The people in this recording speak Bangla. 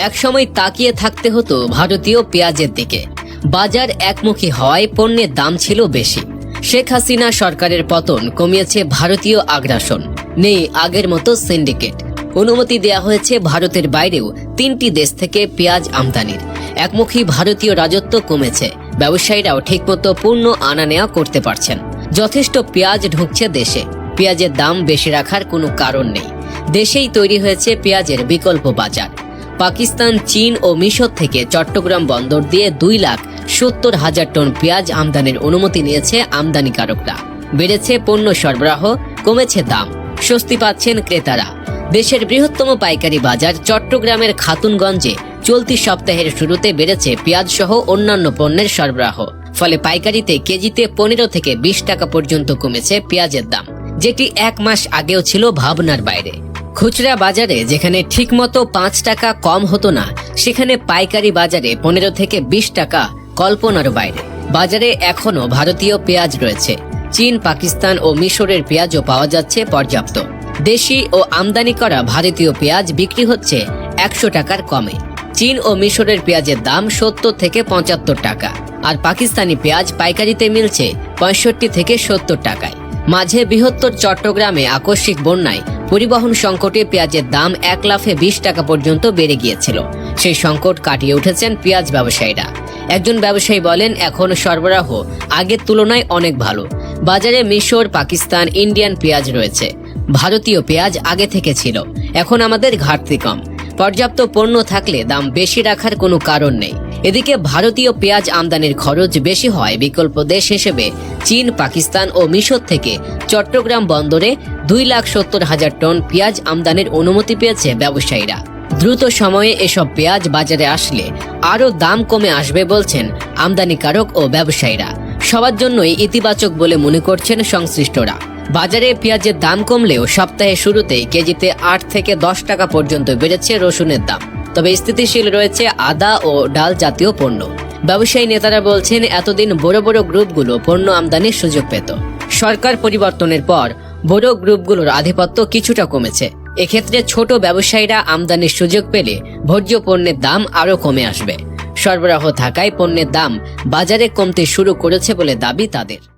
একসময় তাকিয়ে থাকতে হতো ভারতীয় পেঁয়াজের দিকে। বাজার একমুখী হওয়ায় পণ্যের দাম ছিল বেশি। শেখ হাসিনা সরকারের পতন কমিয়েছে ভারতীয় আগ্রাসন। নেই আগের মতো সিন্ডিকেট। অনুমতি দেয়া হয়েছে ভারতের বাইরেও তিনটি দেশ থেকে পেঁয়াজ আমদানির। একমুখী ভারতীয় রাজত্ব কমেছে। ব্যবসায়ীরাও ঠিকমতো পূর্ণ আনা নেওয়া করতে পারছেন। যথেষ্ট পেঁয়াজ ঢুকছে দেশে। পেঁয়াজের দাম বেশি রাখার কোনো কারণ নেই। দেশেই তৈরি হয়েছে পেঁয়াজের বিকল্প বাজার। পাকিস্তান, চীন ও মিশর থেকে চট্টগ্রাম বন্দর দিয়ে দুই লাখ সত্তর হাজার টন পেঁয়াজ আমদানির অনুমতি নিয়েছে আমদানিকারকরা। বেড়েছে পণ্য সরবরাহ, কমেছে দাম। স্বস্তি পাচ্ছেন ক্রেতারা। দেশের বৃহত্তম পাইকারি বাজার চট্টগ্রামের খাতুনগঞ্জে চলতি সপ্তাহের শুরুতে বেড়েছে পেঁয়াজ সহ অন্যান্য পণ্যের সরবরাহ। ফলে পাইকারিতে কেজিতে পনেরো থেকে বিশ টাকা পর্যন্ত কমেছে পেঁয়াজের দাম, যেটি এক মাস আগেও ছিল ভাবনার বাইরে। খুচরা বাজারে যেখানে ঠিকমতো পাঁচ টাকা কম হতো না, সেখানে পাইকারি বাজারে পনেরো থেকে বিশ টাকা কল্পনার বাইরে। বাজারে এখনও ভারতীয় পেঁয়াজ রয়েছে। চীন, পাকিস্তান ও মিশরের পেঁয়াজও পাওয়া যাচ্ছে পর্যাপ্ত। দেশি ও আমদানি করা ভারতীয় পেঁয়াজ বিক্রি হচ্ছে একশো টাকার কমে। চীন ও মিশরের পেঁয়াজের দাম সত্তর থেকে পঁচাত্তর টাকা, আর পাকিস্তানি পেঁয়াজ পাইকারিতে মিলছে পঁয়ষট্টি থেকে সত্তর টাকায়। মাঝে বৃহত্তর চট্টগ্রামে আকস্মিক বন্যায় পরিবহন সংকটে পেঁয়াজের দাম এক লাফে বিশ টাকা পর্যন্ত বেড়ে গিয়েছিল। সেই সংকট কাটিয়ে উঠেছেন পেঁয়াজ ব্যবসায়ীরা। একজন ব্যবসায়ী বলেন, এখন সরবরাহ আগের তুলনায় অনেক ভালো। বাজারে মিশর, পাকিস্তান, ইন্ডিয়ান পেঁয়াজ রয়েছে। ভারতীয় পেঁয়াজ আগে থেকে ছিল। এখন আমাদের ঘাটতি কম। পর্যাপ্ত পণ্য থাকলে দাম বেশি রাখার কোনো কারণ নেই। এদিকে ভারতীয় পেঁয়াজ আমদানির খরচ বেশি হয় বিকল্প দেশ হিসেবে চীন, পাকিস্তান ও মিশর থেকে চট্টগ্রাম বন্দরে দুই লাখ সত্তর হাজার টন পেঁয়াজ আমদানির অনুমতি পেয়েছে ব্যবসায়ীরা। দ্রুত সময়ে এসব পেঁয়াজ বাজারে আসলে আরও দাম কমে আসবে বলছেন আমদানিকারক ও ব্যবসায়ীরা। সবার জন্যই ইতিবাচক বলে মনে করছেন সংশ্লিষ্টরা। বাজারে পেঁয়াজের দাম কমলেও সপ্তাহের শুরুতেই কেজিতে আট থেকে দশ টাকা পর্যন্ত বেড়েছে রসুনের দাম। তবে স্থিতিশীল রয়েছে আদা ও ডাল জাতীয় পণ্য। ব্যবসায়ী নেতারা বলছেন, এতদিন বড় বড় গ্রুপগুলো পণ্য আমদানির সুযোগ পেত। সরকার পরিবর্তনের পর বড় গ্রুপগুলোর আধিপত্য কিছুটা কমেছে। এক্ষেত্রে ছোট ব্যবসায়ীরা আমদানির সুযোগ পেলে ভোজ্য পণ্যের দাম আরও কমে আসবে। সরবরাহ থাকায় পণ্যের দাম বাজারে কমতে শুরু করেছে বলে দাবি তাদের।